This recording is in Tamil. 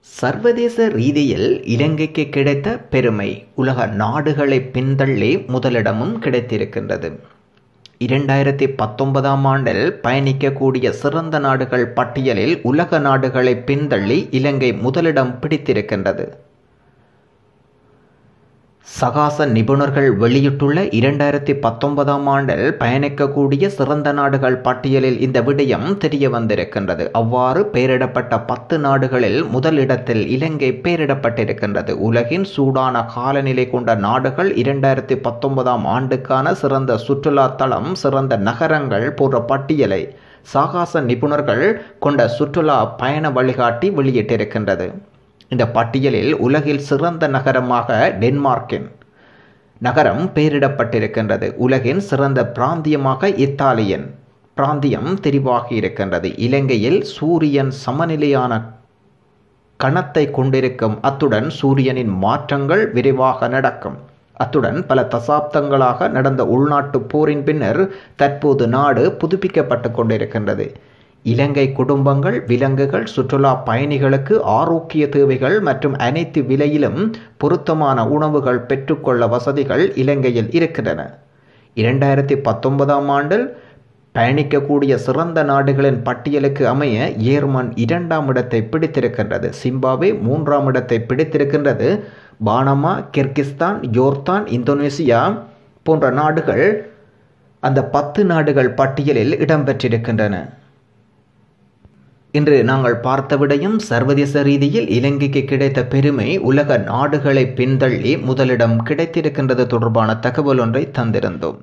சர்வதேச ரீதியில் இலங்கைக்கு கிடைத்த பெருமை உலக நாடுகளை பின்தள்ளி முதலிடமும் கிடைத்திருக்கின்றது. இரண்டாயிரத்தி பத்தொன்பதாம் ஆண்டில் பயணிக்கக்கூடிய சிறந்த நாடுகள் பட்டியலில் உலக நாடுகளை பின்தள்ளி இலங்கை முதலிடம் பிடித்திருக்கின்றது. சகாச நிபுணர்கள் வெளியிட்டுள்ள இரண்டாயிரத்தி பத்தொன்பதாம் ஆண்டில் பயணிக்கக்கூடிய சிறந்த நாடுகள் பட்டியலில் இந்த விடயம் தெரிய வந்திருக்கின்றது. அவ்வாறு பெயரிடப்பட்ட பத்து நாடுகளில் முதலிடத்தில் இலங்கை பெயரிடப்பட்டிருக்கின்றது. உலகின் சூடான காலநிலை கொண்ட நாடுகள் இரண்டாயிரத்தி பத்தொன்பதாம் ஆண்டுக்கான சிறந்த சுற்றுலா தளம் சிறந்த நகரங்கள் போன்ற பட்டியலை சாகாச நிபுணர்கள் கொண்ட சுற்றுலா பயண வழிகாட்டி வெளியிட்டிருக்கின்றது. இந்த பட்டியலில் உலகில் சிறந்த நகரமாக டென்மார்க்கின் நகரம் பெயரிடப்பட்டிருக்கின்றது. உலகின் சிறந்த பிராந்தியமாக இத்தாலியன் பிராந்தியம் தெரிவாகி இருக்கின்றது. இலங்கையில் சூரியன் சமநிலையான கணத்தை கொண்டிருக்கும். அத்துடன் சூரியனின் மாற்றங்கள் விரைவாக நடக்கும். அத்துடன் பல தசாப்தங்களாக நடந்த உள்நாட்டு போரின் பின்னர் தற்போது நாடு புதுப்பிக்கப்பட்டு கொண்டிருக்கின்றது. இலங்கை குடும்பங்கள் விலங்குகள் சுற்றுலா பயணிகளுக்கு ஆரோக்கிய தேவைகள் மற்றும் அனைத்து விலையிலும் பொருத்தமான உணவுகள் பெற்றுக்கொள்ள வசதிகள் இலங்கையில் இருக்கின்றன. இரண்டாயிரத்தி பத்தொன்பதாம் ஆண்டில் பயணிக்கக்கூடிய சிறந்த நாடுகளின் பட்டியலுக்கு அமைய ஏர்மன் இரண்டாம் இடத்தை பிடித்திருக்கின்றது. சிம்பாவே மூன்றாம் இடத்தை பிடித்திருக்கின்றது. பானமா கிர்கிஸ்தான் யோர்தான் இந்தோனேசியா போன்ற நாடுகள் அந்த பத்து நாடுகள் பட்டியலில் இடம்பெற்றிருக்கின்றன. இன்று நாங்கள் பார்த்த விடையும் சர்வதேச ரீதியில் இலங்கைக்கு கிடைத்த பெருமை உலக நாடுகளை பின்தள்ளி முதலிடம் கிடைத்திருக்கின்றது தொடர்பான தகவல் ஒன்றை தந்திருந்தோம்.